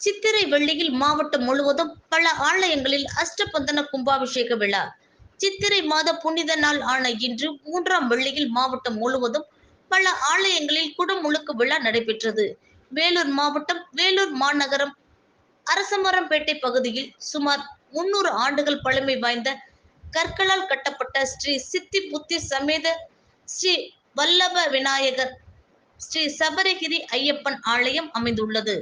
சித்திரை வெள்ளியில் மாவட்டம் முழுவதும் பல ஆலயங்களில் அஷ்டபந்தன கும்பாபிஷேக விழா. சித்திரை மாத புனித நாள் ஆன இன்று மூன்றாம் வெள்ளியில் மாவட்டம் முழுவதும் பல ஆலயங்களில் குடமுழுக்கு விழா நடைபெற்றது. வேலூர் மாவட்டம் வேலூர் மாநகரம் அரசமரம்பேட்டை பகுதியில் சுமார் முன்னூறு ஆண்டுகள் பழமை வாய்ந்த கற்களால் கட்டப்பட்ட ஸ்ரீ சித்தி புத்தி சமேத ஸ்ரீ வல்லப விநாயகர் ஸ்ரீ சபரிகிரி ஐயப்பன் ஆலயம் அமைந்துள்ளது.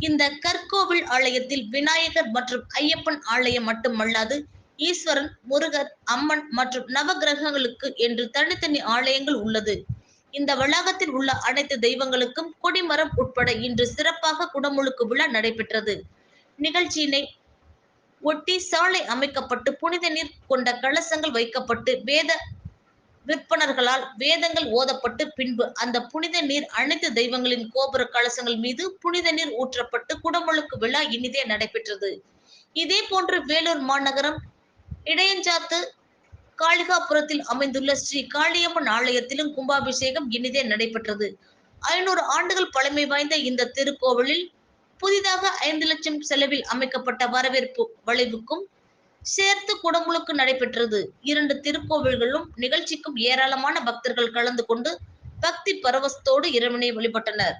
இந்த கற்கோவில் ஆலயத்தில் விநாயகர் மற்றும் ஐயப்பன் ஆலயம் மட்டுமல்லாது ஈஸ்வரன் முருகர் அம்மன் மற்றும் நவகிரகங்களுக்கு என்று தனித்தனி ஆலயங்கள் உள்ளது. இந்த வளாகத்தில் உள்ள அனைத்து தெய்வங்களுக்கும் கொடிமரம் உட்பட இன்று சிறப்பாக குடமுழுக்கு விழா நடைபெற்றது. நிகழ்ச்சியினை ஒட்டி சாலை அமைக்கப்பட்டு புனித நீர் கொண்ட கலசங்கள் வைக்கப்பட்டு வேத விற்பனர்களால் வேதங்கள் ஓதப்பட்டு பின்பு அந்த புனித நீர் அனைத்து தெய்வங்களின் கோபுர கலசங்கள் மீது புனித நீர் ஊற்றப்பட்டு குடமுழுக்கு விழா இனிதே நடைபெற்றது. இதே போன்று வேலூர் மாநகரம் இடையஞ்சாத்து காளிகாபுரத்தில் அமைந்துள்ள ஸ்ரீ காளியம்மன் ஆலயத்திலும் கும்பாபிஷேகம் இனிதே நடைபெற்றது. ஐநூறு ஆண்டுகள் பழமை வாய்ந்த இந்த திருக்கோவிலில் புதிதாக ஐந்து லட்சம் செலவில் அமைக்கப்பட்ட வரவேற்பு வளைவுக்கும் சேர்த்து குடமுழுக்கு நடைபெற்றது. இரண்டு திருக்கோவில்களும் நிகழ்ச்சிக்கும் ஏராளமான பக்தர்கள் கலந்து கொண்டு பக்தி பரவசத்தோடு இறைவனை வழிபட்டனர்.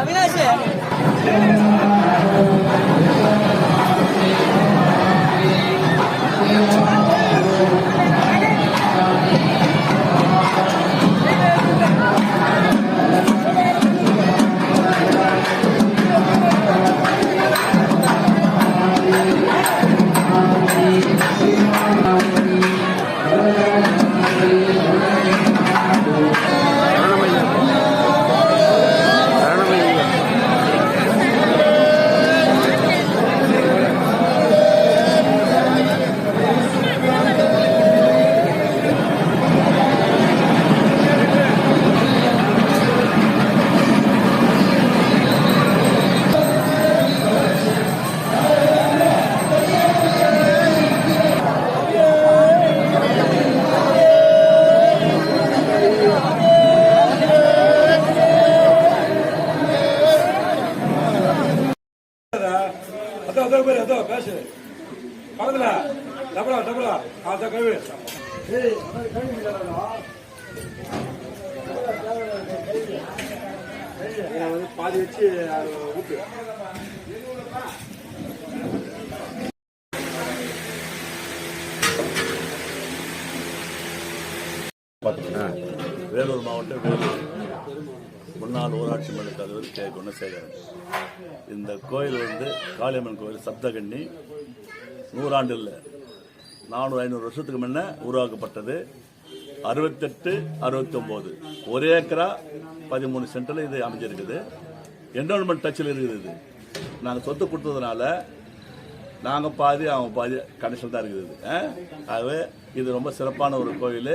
அவினாஷ். அதோ பேரு அதோ பேசு. பக்கத்துல டபுளா டபுளா. அத கழுவு. வந்து பாதி வச்சு ஊட்டு வேலூர் மாவட்டம் வேலூர். முன்னாள் ஊராட்சி மன்ற தலைவர் கே. குணசேகரன். இந்த கோயில் வந்து காளியம்மன் கோயில் சப்தகண்ணி நூறாண்டு இல்லை நானூறு ஐநூறு வருஷத்துக்கு முன்னே உருவாக்கப்பட்டது. அறுபத்தெட்டு அறுபத்தி ஒரு ஏக்கரா பதிமூணு சென்டில் இது அமைஞ்சிருக்குது. என்ரோல்மெண்ட் டச்சில் இருக்குது இது. நாங்கள் சொத்து கொடுத்ததுனால நாங்கள் பாதி அவங்க பாதி கனெக்ஷன் தான் இருக்குது ஆகவே இது ரொம்ப சிறப்பான ஒரு கோயில்.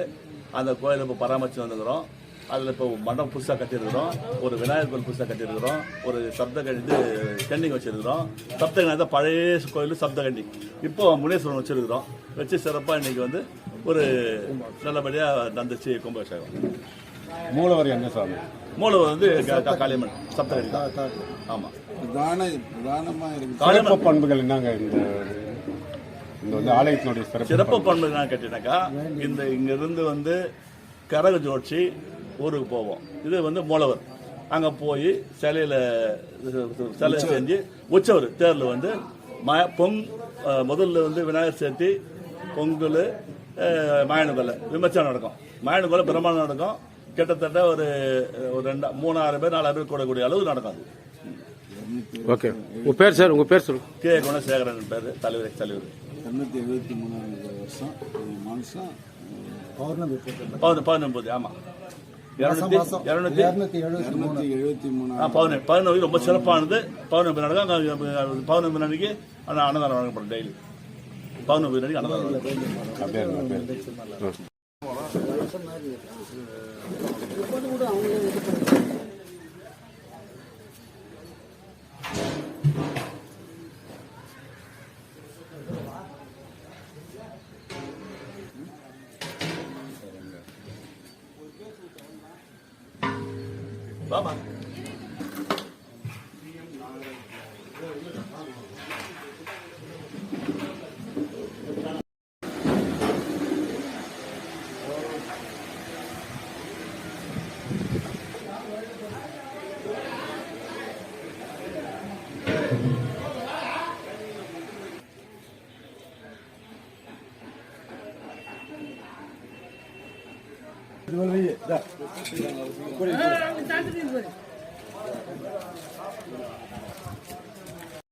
அந்த கோயிலை இப்போ பராமரித்து வந்துக்கிறோம். அதில் இப்போ மண்டபம் புதுசாக கட்டியிருக்கிறோம் ஒரு விநாயகர் கோயில் புதுசாக கட்டியிருக்கிறோம் ஒரு சப்தகண்டி இது கண்ணிங் வச்சிருக்கிறோம். சப்தகண்டி தான் பழைய கோயில் சப்தகண்டி. இப்போ முனேஸ்வரன் வச்சிருக்கிறோம். வச்சு சிறப்பாக இன்னைக்கு வந்து ஒரு நல்லபடியாக நடந்துச்சு கும்பாபிஷேகம் மூலவர் என்ன சாமி? மூலவர் வந்து காளியம்மன் சப்தகண்டி தான். ஆமாம் காளியம்மன். சிறப்பு பண்புகள் என்னங்க இந்த இந்த வந்து ஆலயத்தினுடைய சிறப்பு சிறப்பு பண்பு என்ன கேட்டீங்கன்னாக்கா இந்த இங்க இருந்து வந்து கரக ஜோடிச்சு ஊருக்கு போவோம் இது வந்து மூலவர் அங்க போய் சிலையில சிலை செஞ்சு உற்சவர் தேர்ல வந்து ம பொங் முதல்ல வந்து விநாயகர் சதுர்த்தி பொங்கல் மாயனகொல்லை விமர்சனம் நடக்கும். மாயனகொல்லை பிரமாணம் நடக்கும். கிட்டத்தட்ட ஒரு ஒரு ரெண்டா மூணாயிரம் பேர் நாலாயிரம் பேர் கூடக்கூடிய அளவு நடக்கும் அது. ஓகே. உங்க பேர் சார் உங்க பேர் சொல்லுங்க. கே. குணசேகரன் பேர் தலைவர் தலைவர். இருநூத்தி எழுபத்தி மூணாவது வருஷம் ஒரு மாசம் பதினொன்று பதினொன்பது பௌர்ணமி ரொம்ப சிறப்பானது. பௌர்ணமி நடக்கும். அங்க பௌர்ணமி அன்னைக்கு அன்னதானம் வழங்கப்படும் டெய்லி. பௌர்ணமி அன்னைக்கு அன்னதானம் வழங்கப்படும் அப்படியே